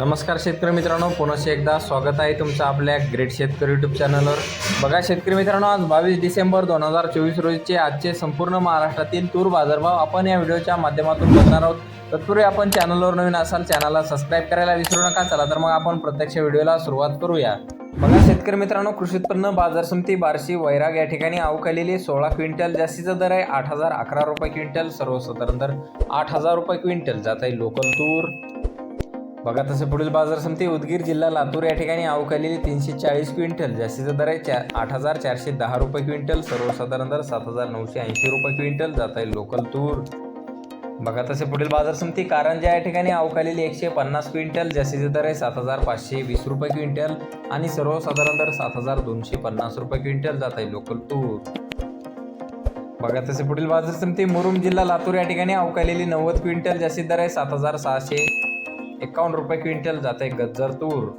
नमस्कार शेतकरी मित्रांनो पुनश्च एकदा स्वागत आहे तुमचं आपल्या ग्रेट शेतकरी यूट्यूब चॅनलवर बघा शेतकरी मित्रांनो आज बावीस डिसेंबर दोन हजार चोवीस रोजीचे आजचे संपूर्ण महाराष्ट्रातील तूर बाजारभाव आपण या व्हिडिओच्या माध्यमातून बघणार आहोत. तत्पूर्वी आपण चॅनलवर नवीन असाल चॅनलला सबस्क्राईब करायला विसरू नका. चला तर मग आपण प्रत्यक्ष व्हिडिओला सुरुवात करूया. बघा शेतकरी मित्रांनो कृषी उत्पन्न बाजार समिती बार्शी वैराग या ठिकाणी अवकालेली सोळा क्विंटल जास्तीचा दर आहे आठ हजार अकरा रुपये क्विंटल सर्वसाधारण दर आठ हजार रुपये क्विंटल. जात आहे लोकल तूर. बघा तसे पुढील बाजार समिती उदगीर जिल्हा लातूर या ठिकाणी अवकालेली तीनशे चाळीस क्विंटल जास्तीचा दर आहे चार आठ हजार चारशे दहा रुपये क्विंटल सर्वसाधारण दर सात हजार नऊशे ऐंशी रुपये क्विंटल जात आहे लोकल तूर. बघा तसे पुढील बाजार समिती कारंजा या ठिकाणी अवकालेली एकशे पन्नास क्विंटल जास्तीचे दर आहे सात हजार पाचशे वीस रुपये क्विंटल आणि सर्वसाधारण दर सात हजार दोनशे पन्नास रुपये क्विंटल जात आहे लोकल तूर. बघा तसे पुढील बाजार समिती मुरुम जिल्हा लातूर या ठिकाणी अवकालेली नव्वद क्विंटल जास्तीत दर आहे सात हजार सहाशे एकावन्न रुपये क्विंटल जात आहे गज्जर तूर